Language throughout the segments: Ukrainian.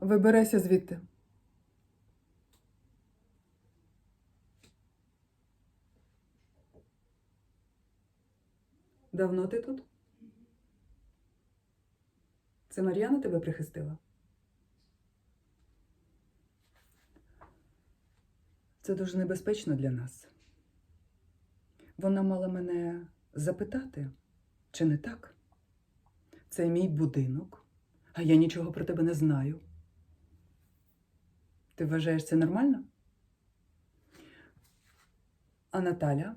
Вибирайся звідти. Давно ти тут? Це Мар'яна тебе прихистила? Це дуже небезпечно для нас. Вона мала мене запитати, чи не так? Це мій будинок, а я нічого про тебе не знаю. Ти вважаєш це нормально? А Наталя?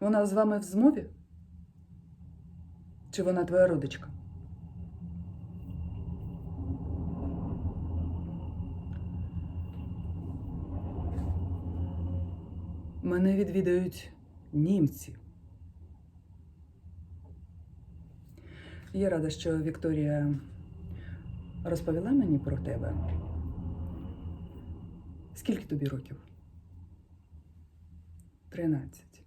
Вона з вами в змові? Чи вона твоя родичка? Мене відвідають німці. Я рада, що Вікторія розповіла мені про тебе. Скільки тобі років? Тринадцять.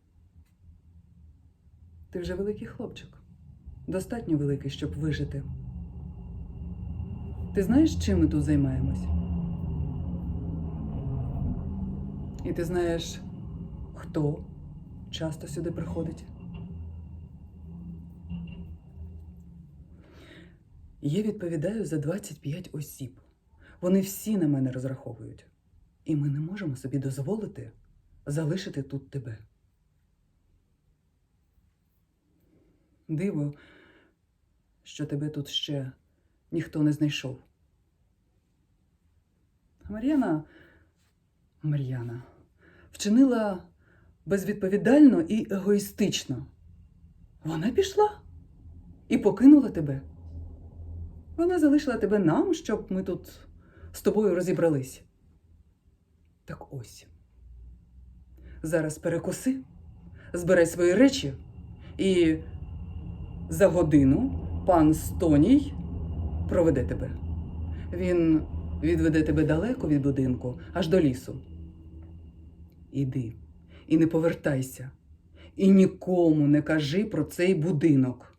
Ти вже великий хлопчик. Достатньо великий, щоб вижити. Ти знаєш, чим ми тут займаємось? І ти знаєш, хто часто сюди приходить? Я відповідаю за 25 осіб. Вони всі на мене розраховують. І ми не можемо собі дозволити залишити тут тебе. Диво, що тебе тут ще ніхто не знайшов. Мар'яна, Мар'яна вчинила безвідповідально і егоїстично. Вона пішла і покинула тебе. Вона залишила тебе нам, щоб ми тут з тобою розібрались. Так ось. Зараз перекуси, збирай свої речі, і за годину пан Стоній проведе тебе. Він відведе тебе далеко від будинку, аж до лісу. Іди і не повертайся, і нікому не кажи про цей будинок.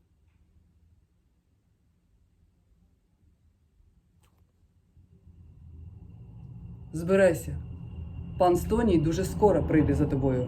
Збирайся. Пан Стоній дуже скоро прийде за тобою.